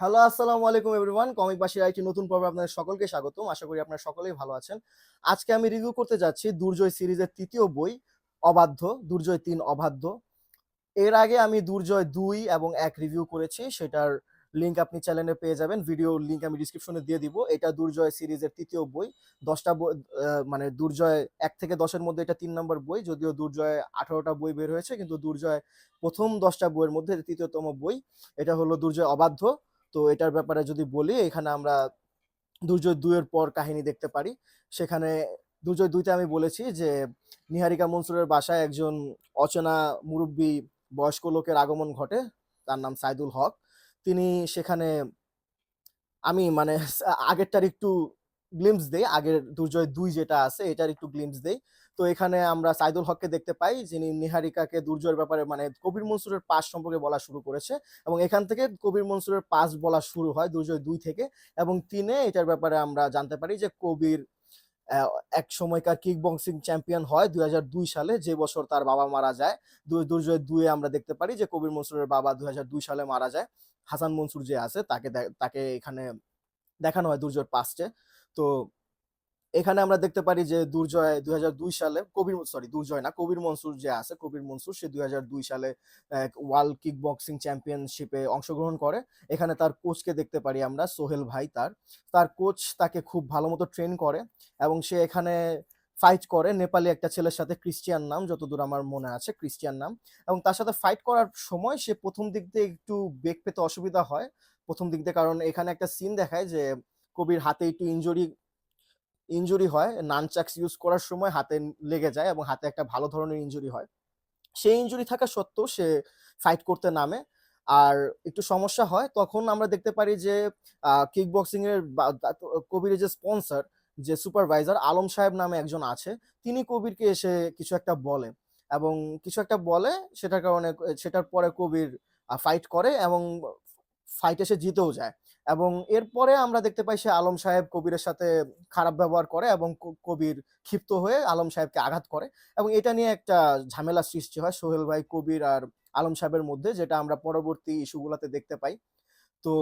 Hello আসসালামু আলাইকুম everyone comic বাসীর একটি নতুন পর্বে আপনাদের সকলকে স্বাগতম। আশা করি আপনারা সকলেই ভালো আছেন। আজকে আমি রিভিউ করতে যাচ্ছি দুর্জয় সিরিজের তৃতীয় বই, অবাধ্য, দুর্জয় তিন অবাধ্য। এর আগে আমি দুর্জয় দুই এবং এক রিভিউ করেছি, সেটার লিংক আপনি চ্যানেলে পেয়ে যাবেন। ভিডিও লিংক আমি ডিসক্রিপশনে দিয়ে দিব। এটা দুর্জয় সিরিজের তৃতীয় বই। দশটা বই মানে দুর্জয় এক থেকে দশের মধ্যে এটা তিন নম্বর বই, যদিও দুর্জয় আঠারোটা বই বের হয়েছে, কিন্তু দুর্জয় প্রথম দশটা বইয়ের মধ্যে তৃতীয়তম বই। এটা হলো দুর্জয় অবাধ্য। তো এটার ব্যাপারে যদি বলি, এখানে আমরা দুর্জয় দুইয়ের পর কাহিনী দেখতে পারি। সেখানে দুর্জয় দুইতে আমি বলেছি যে, নিহারিকা মনসুরের বাসায় একজন অচেনা মুরব্বী বয়স্ক লোকের আগমন ঘটে, তার নাম সাইদুল হক। তিনি সেখানে, আমি মানে আগেরটার একটু গ্লিমস দেই, আগের দুর্জয় দুই যেটা আছে, এটার একটু গ্লিমস দেই। তো এখানে আমরা সাইদুল হককে দেখতে পাই, যিনি নিহারিকাকে দুর্জয়ের ব্যাপারে মানে কবির মনসুরের পাস সম্পর্কে বলা শুরু করেছে এবং এখান থেকে কবির মনসুরের পাস বলা শুরু হয় দুর্জয় দুই থেকে এবং তিনে এটার ব্যাপারে আমরা জানতে পারি যে কবির এক সময়কার কিক বক্সিং চ্যাম্পিয়ন হয় দুই হাজার দুই সালে, যে বছর তার বাবা মারা যায়। দুর্জয় দুয়ে আমরা দেখতে পারি যে কবির মনসুরের বাবা দুই হাজার দুই সালে মারা যায়। হাসান মনসুর যে আছে, তাকে তাকে এখানে দেখানো হয় দুর্জয়ের পাস্টে তো এখানে আমরা দেখতে পারি যে দুর্জয় দু হাজার দুই সালে কবির সরি দুর্জয় না, কবির মনসুর যে আছে, কবির মনসুর, সে দুই সালে ওয়ার্ল্ড কিক বক্সিং চ্যাম্পিয়নশিপে অংশগ্রহণ করে। এখানে তার কোচকে দেখতে পারি আমরা, সোহেল ভাই তার। তার কোচ তাকে খুব ভালো মতো ট্রেন করে এবং সে এখানে ফাইট করে। নেপালি একটা ছেলের সাথে ক্রিশ্চিয়ান নাম, যতদূর আমার মনে আছে, ক্রিশ্চিয়ান নাম। এবং তার সাথে ফাইট করার সময় সে প্রথম দিক দিয়ে একটু বেগ পেতে অসুবিধা হয়। প্রথম দিক দিয়ে, কারণ এখানে একটা সিন দেখায় যে কবির হাতে একটু ইনজুরি ইনজুরি হয়। নানচাক্স ইউজ করার সময় হাতে লেগে যায় এবং হাতে একটা ভালো ধরনের ইনজুরি হয়। সেই ইনজুরি থাকা সত্ত্বেও সে ফাইট করতে নামে। আর একটু সমস্যা হয়, তখন আমরা দেখতে পারি যে কিক বক্সিং এর কবিরের যে স্পন্সর যে সুপারভাইজার আলম সাহেব নামে একজন আছে, তিনি কবিরকে এসে কিছু একটা বলে এবং কিছু একটা বলে, সেটার কারণে, সেটার পরে কবির ফাইট করে এবং ফাইটে সে জিতেও যায়। এবং এরপরে আমরা দেখতে পাই সে আলম সাহেব কবিরের সাথে খারাপ ব্যবহার করে এবং কবির ক্ষিপ্ত হয়ে আলম সাহেবকে আঘাত করে এবং এটা নিয়ে একটা ঝামেলা সৃষ্টি হয় সোহেল ভাই, কবির আর আলম সাহেবের মধ্যে যেটা আমরা পরবর্তী ইস্যুগুলোতে দেখতে পাই। তো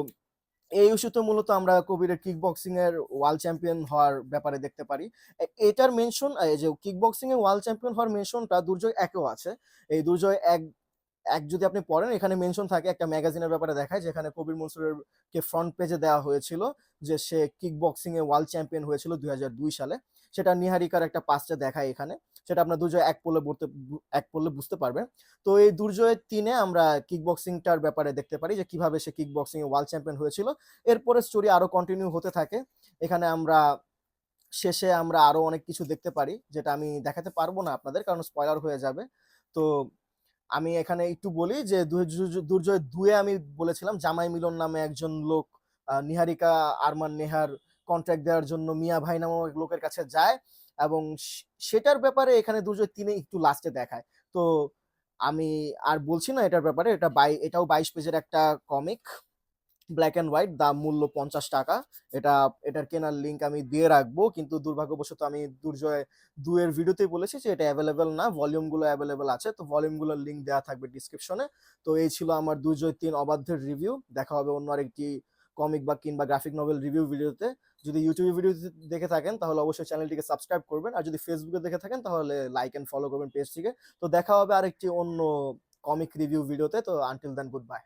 এই ইস্যুতে মূলত আমরা কবিরের কিক বক্সিং এর ওয়ার্ল্ড চ্যাম্পিয়ন হওয়ার ব্যাপারে দেখতে পারি। এটার মেনশন যে কিক বক্সিং এ ওয়ার্ল্ড চ্যাম্পিয়ন হওয়ার মেনশনটা দুর্জয় একেও আছে। এই দুর্জয় এক এক যদি আপনি পড়েন, এখানে মেনশন থাকে একটা ম্যাগাজিনের ব্যাপারে দেখায়, যেখানে কবির মনসুরের কে ফ্রন্ট পেজে দেওয়া হয়েছিল যে সে কিক বক্সিং এ ওয়ার্ল্ড চ্যাম্পিয়ন হয়েছিল দু হাজার দুই সালে। সেটা নিহারিকার একটা পাঁচটা দেখায় এখানে। সেটা আপনার দুর্জয় এক পড়লে বলতে এক পড়লে বুঝতে পারবেন। তো এই দুর্জয়ের তিনে আমরা কিক বক্সিংটার ব্যাপারে দেখতে পারি যে কীভাবে সে কিক বক্সিং এ ওয়ার্ল্ড চ্যাম্পিয়ন হয়েছিল। এরপরে স্টোরি আরও কন্টিনিউ হতে থাকে। এখানে আমরা শেষে আমরা আরও অনেক কিছু দেখতে পারি, যেটা আমি দেখাতে পারব না আপনাদের, কারণ স্পয়লার হয়ে যাবে। তো আমি এখানে একটু বলি যে দুর্জয় দুয়ে আমি বলেছিলাম জামাই মিলন নামে একজন লোক নিহারিকা আরমান নেহার কন্ট্রাক্ট দেওয়ার জন্য মিয়া ভাই নামক লোকের কাছে যায় এবং সেটার ব্যাপারে এখানে দুর্জয় তিনে একটু লাস্টে দেখায়। তো আমি আর বলছি না এটার ব্যাপারে, এটা বাই, এটাও বাইশ পেজের একটা কমিক ব্ল্যাক অ্যান্ড হোয়াইট দাম মূল্য পঞ্চাশ টাকা। এটা, এটার কেনার লিঙ্ক আমি দিয়ে রাখব, কিন্তু দুর্ভাগ্যবশত আমি দুর্জয় দুয়ের ভিডিওতেই বলেছি যে এটা অ্যাভেলেবেল না ভলিউমগুলো অ্যাভেলেবেল আছে, তো ভলিউমগুলোর লিঙ্ক দেওয়া থাকবে ডিসক্রিপশনে তো এই ছিল আমার দুর্জয় তিন অবাধ্যের রিভিউ দেখা হবে অন্য আরেকটি কমিক বা কিংবা গ্রাফিক নভেল রিভিউ ভিডিওতে যদি ইউটিউবে ভিডিও দেখে থাকেন, তাহলে অবশ্যই চ্যানেলটিকে সাবস্ক্রাইব করবেন, আর যদি ফেসবুকে দেখে থাকেন, তাহলে লাইক এন্ড ফলো করবেন পেজটিকে তো দেখা হবে আরেকটি অন্য কমিক রিভিউ ভিডিওতে তো আনটিল দেন গুড বাই